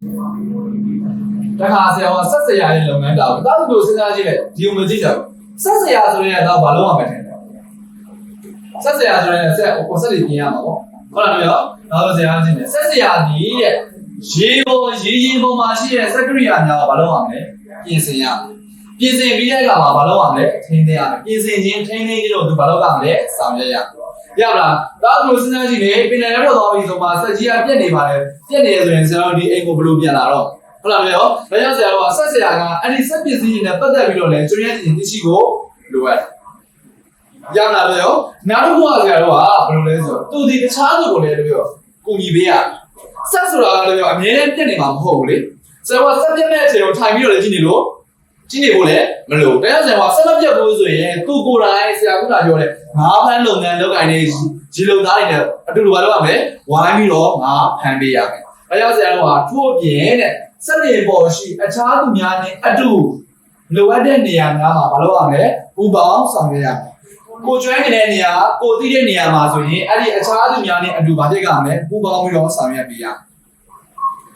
တခါဆရာကဆက်ဆရာရဲ့လုပ်ငန်းတောင်းတာသူတို့စဉ်းစားကြည့်လိုက်ဒီလိုမကြည့်ကြဘူးဆက်ဆရာဆိုရင်တော့ဘာလို့ရမလဲဆက်ဆရာဆိုရင်ဆက်ကိုဆက်တွေပြင်ရမှာပေါ့ဟုတ်လားပြောနောက်တော့ဆရာကကြည့်တယ်ဆက်ဆရာဒီတဲ့ရေပေါ်ရေရင်ပေါ်မှာရှိတဲ့စက်ကရိယာများကဘာလို့ရမလဲပြင်ဆင်ရပြင်ဆင်ပြီးတဲ့အခါမှာဘာလို့ရမလဲထိန်းသိမ်းရမယ်ပြင်ဆင်ခြင်းထိန်းသိမ်းခြင်းတို့သူဘာလို့ရမလဲဆောင်ရွက်ရ ရပါလားဒါကလို့စဉ်းစားကြည့်လေပင်လယ်ထဲပေါ်သွားပြီဆိုမှစက်ကြီးကပြက်နေပါလေပြက်နေရဆိုရင်ဆရာတို့ဒီအိမ်ကိုဘယ်လိုပြန်လာတော့ဟုတ်လားပြောဒါကြောင့်ဆရာတို့ကဆက်ဆရာကအဲ့ဒီစက်ပစ္စည်းတွေနဲ့ပတ်သက်ပြီးတော့လည်းကျွမ်းရည်ခြင်းသိရှိကိုလိုအပ်တယ်ရလာပြောနောက်တစ်ခုကဆရာတို့ကဘယ်လိုလဲဆိုတော့သူဒီတခြားသူကိုလည်းပြောကူညီပေးရဆက်ဆိုတာကလည်းပြောအမြဲတမ်းပြက်နေမှာမဟုတ်ဘူးလေဆရာကဆက်ပြက်တဲ့အချိန်ကိုထိုင်ပြီးတော့လည်းကြည့်နေလို့ ကြည့်နေဖို့လည်းမလိုဘူးတရားဆရာကဆက်မပြတ်ဘူးဆိုရင်သူကိုယ်တိုင်ဆရာကပြောတယ်ငါးဖန်းလုပ်ငန်းလုပ်ကိုင်နေဒီလုံသားတွေနဲ့အတူတူပါတော့မယ်ဝိုင်းပြီးတော့ငါဖန်ပေးရမယ်တရားဆရာကထို့အပြင်တဲ့စက်နေပေါ်ရှိအခြားသူများနဲ့အတူလိုအပ်တဲ့နေရာများမှာမလုပ်ရမယ်ပူပေါင်းဆောင်ရွက်ရမယ်ကိုကျွမ်းနေတဲ့နေရာကိုသိတဲ့နေရာမှာဆိုရင်အဲ့ဒီအခြားသူများနဲ့အတူဗာဖြစ်ကြမယ်ပူပေါင်းပြီးတော့ဆောင်ရွက်ပေးရမယ်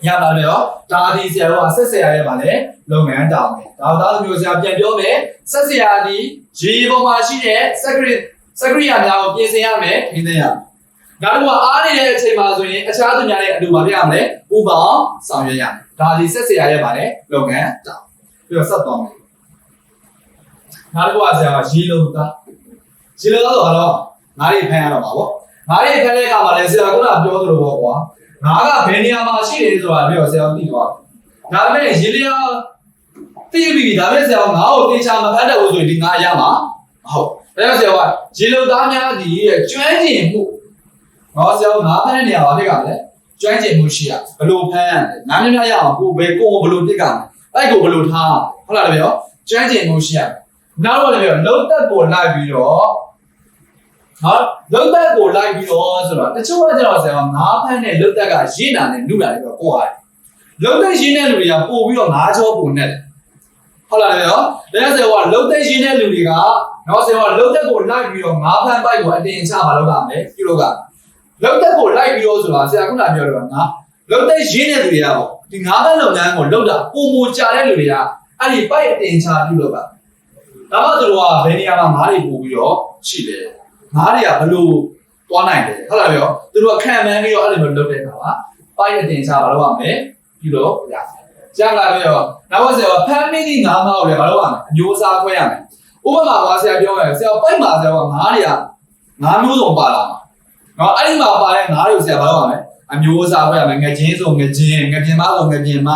ရပါမယ်ရောဒါဒီဆရာတို့ကဆက်ဆရာရဲ့ဗာလေလုပ်ငန်းတောင်းမယ်ဒါတော့သားမျိုးဆရာပြန်ပြောမယ်ဆက်ဆရာဒီရေပေါ်မှာရှိတဲ့ secret စကရိယာများကိုပြင်ဆင်ရမယ်ထင်းသိရမယ်။နောက်တစ်ခုကအားနေတဲ့အချိန်မှာဆိုရင်အခြားသူများနဲ့အတူပါပြရမလဲ။ဥပအောင်ဆောင်ရွက်ရမယ်။ဒါဒီဆက်စရာရဲ့ပါလေလုပ်ငန်းတောင်းပြီးတော့ဆက်သွားမယ်။နောက်တစ်ခုကဆရာကရေလုံးသား။ရေလုံးသားဆိုတော့ငါးတွေဖမ်းရတော့မှာပေါ့။ငါးတွေဖမ်းတဲ့အခါမှာလည်းဆရာကပြောသလိုပေါ့ကွာ။ ငါးကဘယ်နေရာမှာရှိတယ်ဆိုတာပြောဆရာသိသွားတယ်။ဒါပေမဲ့ရေလျာသိပြီဒါပေမဲ့ဆရာကငါ့ကိုတေချာမဖမ်းတဲ့ဘူးဆိုရင်ဒီငါးရမှာမဟုတ်။ဒါကြောင့်ဆရာကရေလုံသားများဒီရဲ့ကျွမ်းကျင်မှုငေါဆရာကငါးဖမ်းတဲ့နေရာမှာဖြစ်ကလည်းကျွမ်းကျင်မှုရှိရဘယ်လိုဖမ်းရလဲငါးများများရအောင်ကိုဘယ်ကိုဘယ်လိုပြစ်ကလဲအဲ့ကိုဘယ်လိုထားဟုတ်လားလေပြောကျွမ်းကျင်မှုရှိရနောက်တော့လည်းပြောလုံသက်ကိုလိုက်ပြီးတော့ ဟာလုံသက်ကိုလိုက်ပြီးတော့ဆိုတော့တချို့ကကျတော့ဆရာကငါးဖမ်းတဲ့လုံသက်ကရင်းနာနဲ့နုလာတယ်ပြောကိုရတယ်လုံသက်ရင်းတဲ့လူတွေကပို့ပြီးတော့ငါးချောပုံနဲ့ဟုတ်လားလေပြောဒါကြောင့်ဆရာကလုံသက်ရင်းတဲ့လူတွေကနောက်ဆရာကလုံသက်ကိုလိုက်ပြီးတော့ငါးဖမ်းပိုက်ကိုအတင်ချပါလို့ကမယ်ပြုလို့ကလုံသက်ကိုလိုက်ပြီးတော့ဆိုတာဆရာခုနပြောတယ်ကငါလုံသက်ရင်းတဲ့လူတွေကပေါ့ဒီငါးဖမ်းလုပ်ငန်းကိုလုပ်တာပုံမကြတဲ့လူတွေကအဲ့ဒီပိုက်အတင်ချပြုလို့ကဒါမှသူတို့ကဘယ်နေရာမှာငါးတွေပို့ပြီးတော့ရှိတယ် ငါးတွေကဘလို့သွားနိုင်တယ်ဟုတ်လားပြောသူတို့ကခံမှန်းပြီးတော့အဲ့လိုမျိုးလုပ်တဲ့အခါမှာပိုက်အတင်ချပါလို့ကမယ်ပြုလို့ရတယ်ကြာလာပြီးတော့နောက်ဆရာကဖမ်းမိသည့်ငါးမောက်လည်းမလုပ်ရမယ်အမျိုးအစားခွဲရမယ်ဥပမာကဆရာပြောရတယ်ဆရာပိုက်မှာဆရာကငါးတွေကငါးမျိုးစုံပါလာမှာနော်အဲ့ဒီမှာပါတဲ့ငါးတွေကိုဆရာဘာလုပ်ရမလဲအမျိုးအစားခွဲရမယ်ငချင်းဆိုငချင်းငပြင်မဆိုငပြင်မ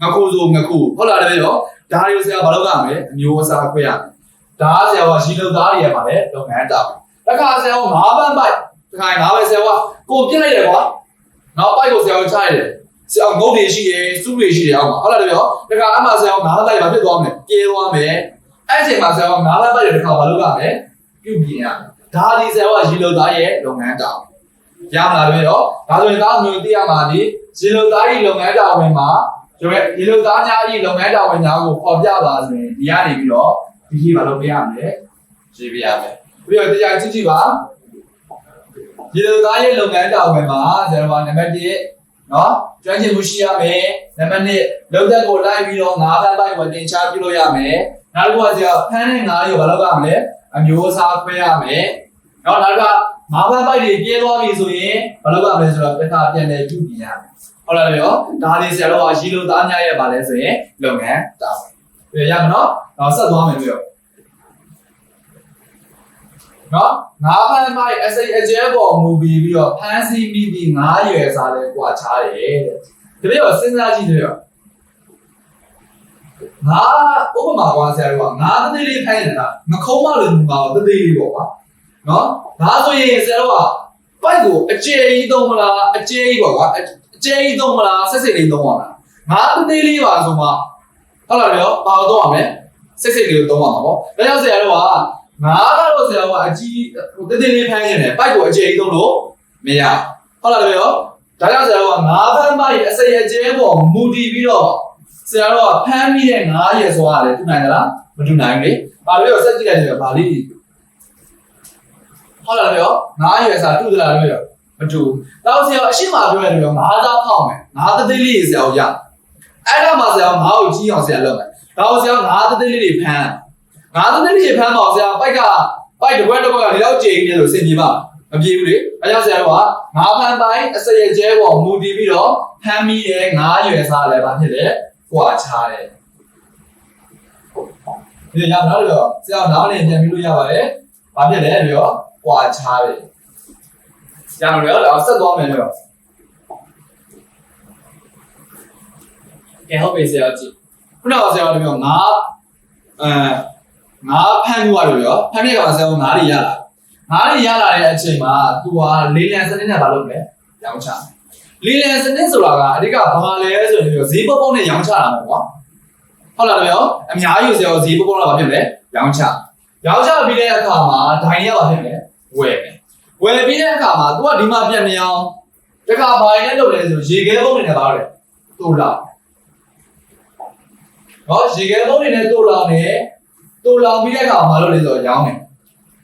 ငခုဆိုငခုဟုတ်လားတပည့်ရောဒါတွေကိုဆရာဘာလုပ်ရမလဲအမျိုးအစားခွဲရမယ်ဒါဆရာကရှိလို့သားတွေရပါလေလုပ်ငန်းတောက် တခါဆရာကငါးပန်းပိုက်တခါငါးပဲဆရာကကိုပြစ်လိုက်တယ်ကွာနောက်ပိုက်ကိုဆရာကချလိုက်တယ်ဆရာငုတ်တွေရှိတယ်စူးတွေရှိတယ်အောက်မှာဟုတ်လားတပည့်ရောတခါအမှဆရာကငါးလိုက်ဘာဖြစ်သွားမလဲပြေးသွားမယ်အဲ့အချိန်မှာဆရာကငါးပတ်ပတ်ရတဲ့ခါဘာလုပ်ရမလဲပြုပြင်ရမယ်ဒါဒီဆရာကရေလုံသားရဲ့လုပ်ငန်းတောင်းရမလားပြောတော့ဒါဆိုရင်သားမျိုးသိရမှာဒီရေလုံသားရဲ့လုပ်ငန်းတောင်းဝင်မှာကျွန်တော်ရေလုံသားများရဲ့လုပ်ငန်းတောင်းဝင်များကိုပေါ်ပြပါဆိုရင်ဒီကနေပြီးတော့ဒီကြီးမလုပ်ပြရမယ်ရေးပြရမယ် ပြီးတော့တရားကြည့်ကြည့်ပါရေလုံသားရဲ့လုပ်ငန်းတောင်းဝင်မှာဆရာကနံပါတ်1နော်ကျွမ်းကျင်မှုရှိရမယ်နံပါတ်2လုံသက်ကိုလိုက်ပြီးတော့ငါးဘန်းပိုင်းကိုတင်ချပြုလို့ရမယ်နောက်တစ်ခုကကျတော့ဖမ်းတဲ့ငါးတွေကိုဘာလုပ်ရမလဲအမျိုးအစားခွဲရမယ်နောက်နောက်ကငါးဘန်းပိုက်တွေပြဲသွားပြီဆိုရင်ဘာလုပ်ရမလဲဆိုတော့ပထပြန်တယ်ပြုပြင်ရမယ်ဟုတ်လားပြောဒါလေးဆရာတို့ကရီလိုသားများရဲ့ပါလဲဆိုရင်လုပ်ငန်းတာဝန်ပြရမနော်တော့ဆက်သွားမယ်ပြော နော်ငါးဖမ်းမိုက်အစိအကျဲပေါ်မူပြီးပြီးတော့ဖမ်းဆီးပြီးပြီးငါးရွယ်စားလဲကြွာချတယ်တဲ့တပည့်တော့စဉ်းစားကြည့်တယ်ရောငါဥပမာကွာဆရာတို့ကငါတသေးလေးဖိုင်းနေတာငခုံးမလို့ငါတသေးလေးပေါ့ကွာနော်ဒါဆိုရင်ဆရာတို့ကပိုက်ကိုအကျယ်ကြီးသုံးမလားအကျယ်ကြီးပေါ့ကွာအကျယ်ကြီးသုံးမလားဆက်စစ်လေးသုံးရမလားငါတသေးလေးပါဆိုမှဟုတ်လားရောဘာလို့သုံးရမလဲဆက်စစ်လေးကိုသုံးရမှာပေါ့ဒါကြောင့်ဆရာတို့က ငါကတော့ဆရာကအကြီးတသေးလေးဖိုင်းနေတယ်ပိုက်ကိုအကျယ်ကြီးသုံးလို့မရဟုတ်လားရောဒါကြောင့်ဆရာတို့ကငါးဖမ်းမိုက်အစရကျဲပေါ်မူတည်ပြီးတော့ဆရာတို့ကဖမ်းမိတဲ့ငါးရယ်ဆိုတာလေတူနိုင်သလားမတူနိုင်ဘူးလေ။ဘာလို့လဲဆက်ကြည့်လိုက်တယ်ဗာလိဟုတ်လားပြောငါးရယ်စာတူသလားလို့ပြောမတူ။တော့ဆရာအရှိမပြောရတယ်ပြောငါးသားဖောက်မယ်။ငါးသသိလေးဆရာကိုရအဲ့ဒါမှဆရာငါ့ကိုကြီးအောင်ဆရာလုပ်မယ်ဒါကိုဆရာငါးသသိလေးတွေဖမ်း ငါးသသိလေးတွေဖမ်းပါဆရာပိုက်ကပိုက်တစ်ခွက်တစ်ခွက်ကဒီလောက်ကြိမ်နေလို့စင်ပြေပါမပြေဘူးလေအဲကြောင့်ဆရာတို့ကငါးဖမ်းပိုင်းအစရကျဲပေါ်မူတည်ပြီးတော့ဖမ်းပြီးတဲ့ငါးရွယ်စားလည်းပါဖြစ်တယ်ကွာချားတယ်ဒီရအောင်တော့ဆရာနောက်နေပြန်ပြီးလို့ရပါတယ်ဘာဖြစ်လဲပြီးတော့ကွာချားတယ်ကျန်တော့တော့ဆက်သွားမယ်လို့ကဲဟုတ်ပြီဆရာကြည့်ခုနကဆရာတို့ပြောငါအဲ ငါဖမ်းမှုရတယ်ရောဖမ်းတဲ့ကောင်ဆရာကငါးတွေရလာငါးတွေရလာတဲ့အချိန်မှာ तू ကလေးလံစနစ်နဲ့ဘာလုပ်လဲရောင်းချလေးလံစနစ်ဆိုတာကအဓိကဘာလဲဆိုရင်ဈေးပေါပေါနဲ့ရောင်းချတာပေါ့ကွာဟုတ်လားဗျာအများကြီးဆရာဈေးပေါပေါနဲ့ဘာဖြစ်လဲရောင်းချရောင်းချပြီးတဲ့အခါမှာဒိုင်ရဘာဖြစ်လဲဝယ်မယ်ဝယ်ပြီးတဲ့အခါမှာ तू ကဒီမှာပြန်မြောင်းတခါဘာရင်းနဲ့လုပ်လဲဆိုရေခဲပုံးနေတယ်ပါလေတူလာနော်ရေခဲပုံးနေနဲ့တူလာနေတူ လာပြီးတဲ့အခါမှာလုပ်လဲဆိုတော့ရောင်းတယ်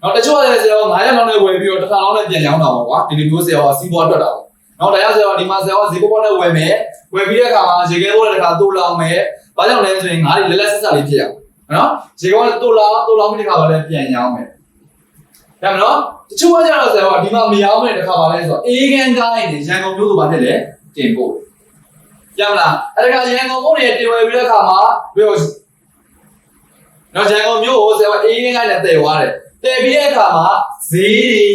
နော်တချို့ကလည်းဆရာက900လောက်နဲ့ဝယ်ပြီးတော့တစ်ခါလောက်နဲ့ပြန်ရောင်းတာပေါ့ကွာဒီလိုမျိုးဆရာကစီးပွားတွက်တာပေါ့နော်တရားဆရာကဒီမှာဆရာကဈေးပေါပေါနဲ့ဝယ်မယ်ဝယ်ပြီးတဲ့အခါမှာရေခဲပုံးနဲ့တစ်ခါတူလာမယ်ဘာကြောင့်လဲဆိုရင်ငါးတွေလက်လက်ဆက်ဆက်လေးဖြစ်ရအောင်နော်ရေခဲပုံးနဲ့တူလာတူလာပြီးတဲ့အခါမှာလည်းပြန်ရောင်းမယ်ဒါမှမဟုတ်တချို့ကကျတော့ဆရာကဒီမှာမရောင်းမဲ့တစ်ခါပါလဲဆိုတော့အေးကန်ကိုင်းနေရန်ကုန်မြို့ဆိုဘာဖြစ်လဲတင်ပို့ရမလားအဲ့ဒါကရန်ကုန်မြို့နေတင်ဝယ်ပြီးတဲ့အခါမှာပြီးတော့ နော်ရန်ကုန်မြို့ကိုဆရာကအေးကန်ကိုင်းနဲ့တည်သွားတယ်တည်ပြီးတဲ့အခါမှာဈေးတွေ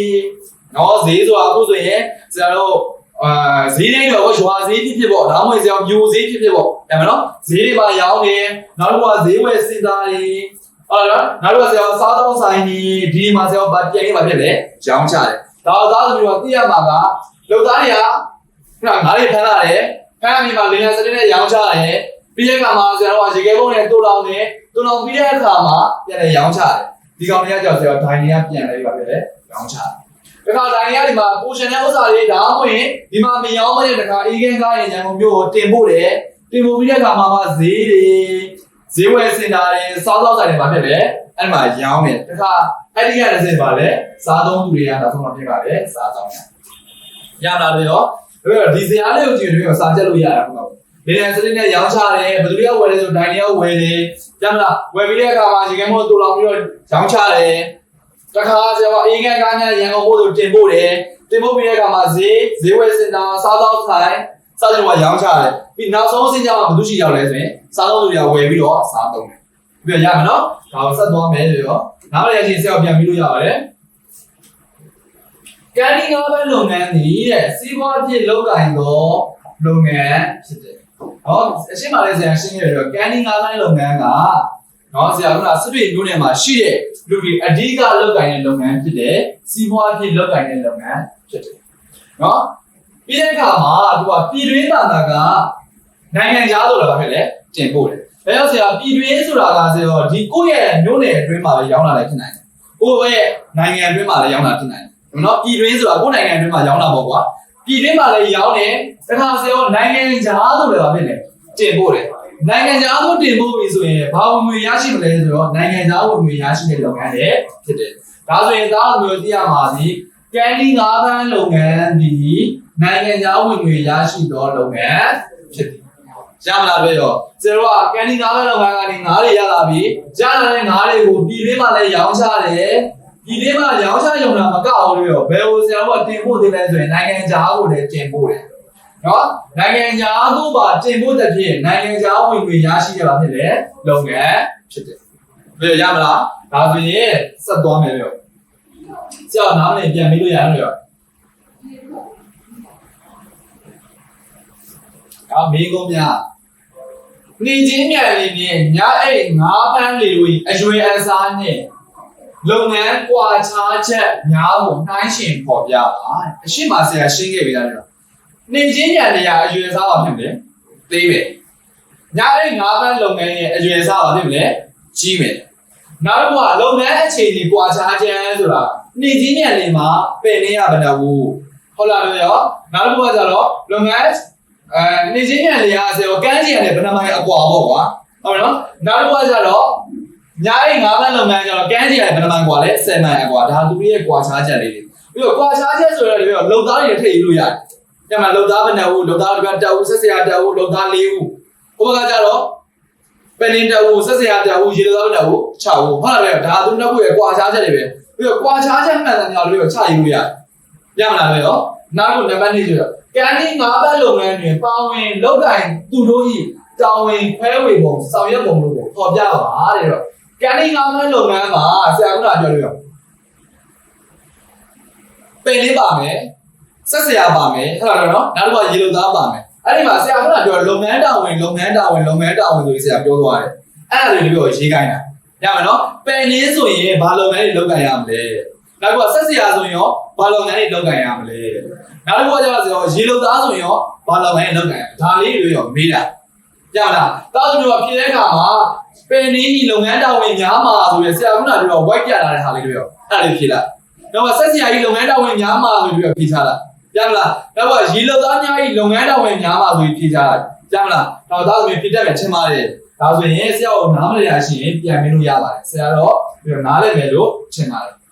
နော်ဈေးဆိုတာအခုဆိုရင်ဆရာတို့အာဈေးတွေတော့ရွာဈေးဖြစ်ဖြစ်ပေါ့ဒါမှမဟုတ်ဆရာမျိုးဈေးဖြစ်ဖြစ်ပေါ့ရမလားဈေးတွေမှာရောင်းနေနောက်တစ်ခုကဈေးဝယ်စင်တာတွေဟုတ်လားနောက်တစ်ခုကဆရာစားသုံးဆိုင်တွေဒီမှာဆရာဗတ်ပြန်နေပါဖြစ်လေရောင်းချတယ်ဒါသားသမီးတို့သိရမှာကလုံသားတွေကခုနငါးတွေဖမ်းလာတယ်ဖမ်းပြီးမှလင်းလစတဲ့နဲ့ရောင်းချတယ် ပြီးတဲ့အခါမှာဆရာတို့ကရေခဲပုံးနဲ့တူလောင်နေတူလောင်ပြီးတဲ့အခါမှာပြန်လေရောင်းချတယ်ဒီကောင်တွေကကြောက်ဆရာဒိုင်တွေကပြန်လေပါဖြစ်လေရောင်းချတယ်ဒါခါဒိုင်တွေကဒီမှာပိုရှင်တဲ့ဥစ္စာတွေဒါမှမဟုတ်ဒီမှာမရောင်းမတဲ့တခါအေးကင်းကားရဲ့ရန်ကုန်မြို့ကိုတင်ပို့တယ်တင်ပို့ပြီးတဲ့အခါမှာမှဈေးတွေဈေးဝယ်စင်တာတွေစားသောက်ဆိုင်တွေမှာဖြစ်လေအဲ့မှာရောင်းတယ်တခါအဲ့ဒီကလည်းစင်ပါလေစားသုံးသူတွေကနောက်ဆုံးတော့ဖြစ်ပါလေစားသုံးရရလာတယ်ရောဒါပေမဲ့ဒီဇာတ်လေးကိုကြည့်ရင်တော့စာချက်လို့ရတာဟုတ်ပါဘူး လေလံစနစ်နဲ့ရောင်းချတယ်ဘယ်သူတွေကဝယ်လဲဆိုဒိုင်တွေကဝယ်တယ်ကြမ်းလားဝယ်ပြီးတဲ့အခါမှာရေခဲမို့တူလောင်ပြီးတော့ရောင်းချတယ်တခါကျတော့အေးကန်ကားနဲ့ရန်ကုန်မို့ဆိုတင်ပို့တယ်တင်ပို့ပြီးတဲ့အခါမှာဈေးဈေးဝယ်စင်တာစားသောက်ဆိုင်စားကြတော့ရောင်းချတယ်ပြီးနောက်ဆုံးအဆင့်ကျမှဘယ်သူရှိရောက်လဲဆိုရင်စားသုံးသူတွေကဝယ်ပြီးတော့စားသုံးတယ်ပြီးတော့ရမယ်နော်ဒါကိုဆက်သွားမယ်လို့ရောနားမလည်ချင်းဆက်အောင်ပြန်ပြီးလို့ရပါတယ်ကန်ဒီငါးဘက်လုပ်ငန်းသည်တဲ့စီးပွားဖြစ်လုပ်ကိုင်သောလုပ်ငန်းဖြစ်တယ်။ ဟောအရှင်းပါလေဆရာရှင်းရတော့ကန်ဒီငါးဘက်လုပ်ငန်းကနော်ဆရာကစစ်တွေမျိုးနယ်မှာရှိတဲ့လူတွေအဓိကလုပ်ကိုင်တဲ့လုပ်ငန်းဖြစ်တယ်။စီးပွားဖြစ်လုပ်ကိုင်တဲ့လုပ်ငန်းဖြစ်တယ်။နော်ပြီးတဲ့အခါမှာသူကပြည်တွင်းသာသာကနိုင်ငံခြားဆိုတာဘာဖြစ်လဲတင်ပို့တယ်။ဒါကြောင့်ဆရာပြည်တွင်းဆိုတာကဆိုတော့ဒီကိုယ့်ရဲ့မျိုးနယ်အတွင်းမှာရောင်းလာလိုက်ဖြစ်နိုင်တယ်။ကိုယ့်ရဲ့နိုင်ငံအတွင်းမှာလည်းရောင်းလာဖြစ်နိုင်တယ်။နော်ပြည်တွင်းဆိုတာကိုယ်နိုင်ငံအတွင်းမှာရောင်းတာပေါ့ကွာ ပြည်တွင်းမှာလည်းရောင်းတယ်တခါဆရာနိုင်ငံခြားဆိုလည်းဘာဖြစ်လဲတင်ပို့တယ်နိုင်ငံခြားသို့တင်ပို့ပြီဆိုရင်ဘာဝင်ငွေရရှိမလဲဆိုတော့နိုင်ငံခြားဝင်ငွေရရှိတဲ့လုပ်ငန်းတွေဖြစ်တယ်ဒါဆိုရင်သားမျိုးသိရမှာဒီကန်ဒီငါးပန်းလုပ်ငန်းဒီနိုင်ငံခြားဝင်ငွေရရှိသောလုပ်ငန်းဖြစ်တယ်ရမလားပဲရောကျတော့ကန်ဒီငါးပန်းလုပ်ငန်းကနေငါးတွေရလာပြီရလာတဲ့ငါးတွေကိုပြည်တွင်းမှာလည်းရောင်းချတယ် ဒီနေ့မှရောင်းချရုံတာမကအောင်လို့ရောဘယ်လိုဆရာတို့ကတင်ပို့သေးလဲဆိုရင်နိုင်ငံခြားကိုလည်းတင်ပို့တယ်နော်နိုင်ငံခြားသို့ပါတင်ပို့တဲ့ဖြစ်နိုင်ငံခြားဝင်ငွေရရှိရပါဖြစ်လေလုပ်ငန်းဖြစ်တယ်ဘယ်ရမလားဒါဆိုရင်ဆက်သွားမယ်လို့ဆရာနားမလည်ပြန်ပြီးလို့ရတယ်လို့ဒါမေးကုန်များနေချင်းမြန်လေးနဲ့ညအဲ့ငါးပန်းလေးတို့အရွယ်အစားနဲ့ လုပ်ငန်းကွာခြားချက်များကိုနှိုင်းယှဉ်ပေါ်ပြပါအရှိမဆရာရှင်းခဲ့ပြီလားလို့နေချင်းညံနေရအရွယ်စားပါဖြစ်မလဲသေးမယ်ညအဲ့ငါးပန်းလုပ်ငန်းရဲ့အရွယ်စားပါဖြစ်မလဲကြီးမယ်နောက်တစ်ခုကလုပ်ငန်းအခြေအနေကွာခြားချက်ဆိုတာနေချင်းညံနေမှာပယ်နေရမတတ်ဘူးဟုတ်လားလို့ရောနောက်တစ်ခုကကျတော့လုပ်ငန်းအဲနေချင်းညံနေရဆိုတော့ကန်းစီရတယ်ဘယ်နှမိုင်အကွာပေါ့ကွာဟုတ်နော်နောက်တစ်ခုကကျတော့ ညာအိမ်ငါးပန်းလုပ်ငန်းကျတော့ကန်းစီရတယ်ဘယ်နှမိုင်ကွာလဲ7မိုင်အကွာဒါသူတို့ရဲ့ကွာခြားချက်လေးတွေပြီးတော့ကွာခြားချက်ဆိုတော့ဒီလုံသားတွေထည့်ယူလို့ရတယ်။ညမှာလုံသားဘယ်နှဦးလုံသားတစ်ပတ်တက်ဦးဆက်စရာတက်ဦးလုံသား၄ဦးဟိုဘက်ကကြတော့ပယ်လင်းတက်ဦးဆက်စရာတက်ဦးရေလောတက်ဦးချဦးဟုတ်လားဗျဒါသူနှစ်ခုရဲ့ကွာခြားချက်တွေပဲပြီးတော့ကွာခြားချက်မှန်တယ်ညာလို့ချယူလို့ရတယ်ရမလားဗျရောနောက်တစ်ခုနံပါတ်2ဆိုတော့ကန်ဒီငါးဘက်လုပ်ငန်းတွင်ပါဝင်လုပ်ကိုင်သူတို့ဤတာဝန်ခွဲဝေပုံဆောင်ရွက်ပုံတို့ကိုပေါ်ပြပါတဲ့တော့ ကန်ဒီငါးဘက်လုပ်ငန်းမှာဆရာကပြောလို့ရပယ်လေးပါမယ်ဆက်စရာပါမယ်ဟုတ်လားနော်နောက်တစ်ခါရေလုံသားပါမယ်အဲ့ဒီမှာဆရာကပြောလုပ်ငန်းတာဝန်လုပ်ငန်းတာဝန်လုပ်ငန်းတာဝန်ဆိုပြီးဆရာပြောသွားတယ်အဲ့ဒါတွေပြောရေးခိုင်းတာရမယ်နော်ပယ်လေးဆိုရင်ဘာလုပ်ငန်းတွေလုပ်ကိုင်ရမလဲနောက်တစ်ခါဆက်စရာဆိုရင်ရောဘာလုပ်ငန်းတွေလုပ်ကိုင်ရမလဲနောက်တစ်ခါကျတော့ဆရာရေလုံသားဆိုရင်ရောဘာလုပ်ငန်းတွေလုပ်ကိုင်ရဒါလေးတွေရောမေးတာ ရမလားတောက်သူကဖြေတဲ့အခါမှာပယ်နည်းကြီးလုပ်ငန်းတာဝန်များမှာဆိုရင်ဆရာကပြော white ပြလာတဲ့ဟာလေးတွေရောအဲ့ဒါလေးဖြေလိုက်တော့ဆက်စရာကြီးလုပ်ငန်းတာဝန်များမှာဆိုပြီးဖြေချလိုက်ရမလားတော့ကရေလောသားများကြီးလုပ်ငန်းတော်ဝင်များပါဆိုပြီးဖြေချလိုက်ရမလားတော့ဒါဆိုရင်ဖြေတတ်မယ်ထင်ပါတယ်ဒါဆိုရင်ဆရာကိုနားမလည်ရရှိရင်ပြန်မင်းလို့ရပါတယ်ဆရာတော့ပြီးတော့နားလည်မယ်လို့ထင်ပါတယ်